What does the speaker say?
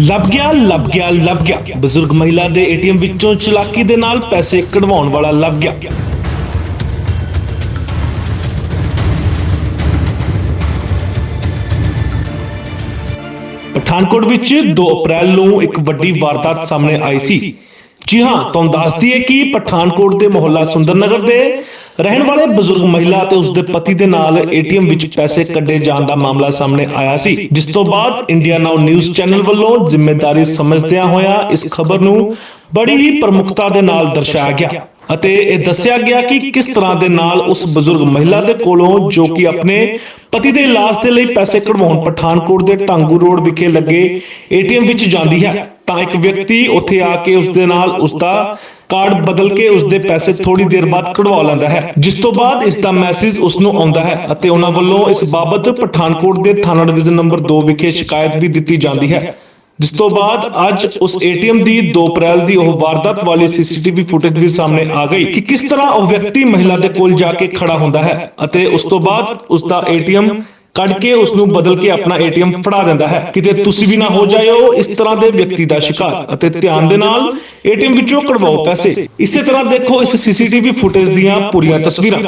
ਲੱਭ ਗਿਆ ਲੱਭ ਗਿਆ ਲੱਭ ਗਿਆ। ਬਜ਼ੁਰਗ ਮਹਿਲਾ ਦੇ ਏਟੀਐਮ ਵਿੱਚੋਂ ਚਲਾਕੀ ਦੇ ਨਾਲ ਪੈਸੇ ਕਢਵਾਉਣ ਵਾਲਾ ਲੱਭ ਗਿਆ। ਪਠਾਨਕੋਟ ਵਿੱਚ 2 ਅਪ੍ਰੈਲ ਨੂੰ ਇੱਕ ਵੱਡੀ ਵਾਰਦਾਤ ਸਾਹਮਣੇ ਆਈ ਸੀ। ਜੀ ਹਾਂ, ਤੁਹਾਨੂੰ ਦੱਸਦੀ ਹੈ ਕਿ ਪਠਾਨਕੋਟ ਦੇ ਮੁਹੱਲਾ ਸੁੰਦਰਨਗਰ ਦੇ ਰਹਿਣ ਵਾਲੇ ਬਜ਼ੁਰਗ ਮਹਿਲਾ ਅਤੇ ਉਸ ਦੇ ਪਤੀ ਦੇ ਨਾਲ ਏਟੀਐਮ ਵਿੱਚ ਪੈਸੇ ਕੱਢੇ ਜਾਣ ਦਾ ਮਾਮਲਾ ਸਾਹਮਣੇ ਆਇਆ ਸੀ, ਜਿਸ ਤੋਂ ਬਾਅਦ ਇੰਡੀਆ ਨਾਓ ਨਿਊਜ਼ ਚੈਨਲ ਵੱਲੋਂ ਜ਼ਿੰਮੇਵਾਰੀ ਸਮਝਦਿਆਂ ਹੋਇਆ ਇਸ ਖਬਰ ਨੂੰ ਬੜੀ ਹੀ ਪ੍ਰਮੁਖਤਾ ਦੇ ਨਾਲ ਦਰਸਾਇਆ ਗਿਆ ਅਤੇ ਇਹ ਦੱਸਿਆ ਗਿਆ ਕਿ ਕਿਸ ਤਰ੍ਹਾਂ ਦੇ ਨਾਲ ਉਸ ਬਜ਼ੁਰਗ ਮਹਿਲਾ ਦੇ ਕੋਲੋਂ ਜੋ ਕਿ ਆਪਣੇ ਪਤੀ ਦੇ ਇਲਾਜ ਦੇ ਲਈ ਪੈਸੇ ਕਢਵਾਉਣ ਪਠਾਨਕੋਟ ਦੇ ਢਾਂਗੂ ਰੋਡ ਵਿਖੇ ਲੱਗੇ ਏਟੀਐਮ ਵਿੱਚ ਜਾਂਦੀ ਹੈ, ਤਾਂ ਇੱਕ ਵਿਅਕਤੀ ਉੱਥੇ ਆ ਕੇ ਉਸ ਦੇ ਨਾਲ ਉਸ ਦਾ ਕਾਰਡ ਬਦਲ ਕੇ ਉਸ ਦੇ ਪੈਸੇ ਥੋੜੀ ਦੇਰ ਬਾਅਦ ਕਢਵਾ ਲੈਂਦਾ ਹੈ, ਜਿਸ ਤੋਂ ਬਾਅਦ ਇਸ ਦਾ ਮੈਸੇਜ ਉਸ ਨੂੰ ਆਉਂਦਾ ਹੈ ਅਤੇ ਉਹਨਾਂ ਵੱਲੋਂ ਇਸ ਬਾਬਤ ਪਠਾਨਕੋਟ ਦੇ ਥਾਣਾ ਡਿਵੀਜ਼ਨ ਨੰਬਰ 2 ਵਿਖੇ ਸ਼ਿਕਾਇਤ ਵੀ ਦਿੱਤੀ ਜਾਂਦੀ ਹੈ, ਜਿਸ ਤੋਂ ਬਾਅਦ ਅੱਜ ਉਸ ਏਟੀਐਮ ਦੀ 2 ਅਪ੍ਰੈਲ ਦੀ ਉਹ ਵਾਰਦਾਤ ਵਾਲੀ ਸੀਸੀਟੀਵੀ ਫੁਟੇਜ ਵੀ ਸਾਹਮਣੇ ਆ ਗਈ ਕਿ ਕਿਸ ਤਰ੍ਹਾਂ ਉਹ ਵਿਅਕਤੀ ਮਹਿਲਾ ਦੇ ਕੋਲ ਜਾ ਕੇ ਖੜਾ ਹੁੰਦਾ ਹੈ ਅਤੇ ਉਸ ਤੋਂ ਬਾਅਦ ਉਸ ਦਾ ਏਟੀਐਮ ਕੱਢ ਕੇ ਉਸ ਨੂੰ ਬਦਲ ਕੇ ਆਪਣਾ ਏਟੀਐਮ ਫੜਾ ਦਿੰਦਾ ਹੈ। ਕਿਤੇ ਤੁਸੀਂ ਵੀ ਨਾ ਹੋ ਜਾਇਓ, ਇਸ ਤਰ੍ਹਾਂ ਦੇ ਵਿਅਕਤੀ ਦਾ ਸ਼ਿਕਾਰ। ਅਤੇ ਧਿਆਨ ਦੇ ਨਾਲ ਏਟੀਐਮ ਵਿੱਚੋਂ ਕਢਵਾਓ ਪੈਸੇ। ਇਸੇ ਤਰ੍ਹਾਂ ਦੇਖੋ ਇਸ ਸੀਸੀਟੀਵੀ ਫੁਟੇਜ ਦੀਆਂ ਪੂਰੀਆਂ ਤਸਵੀਰਾਂ।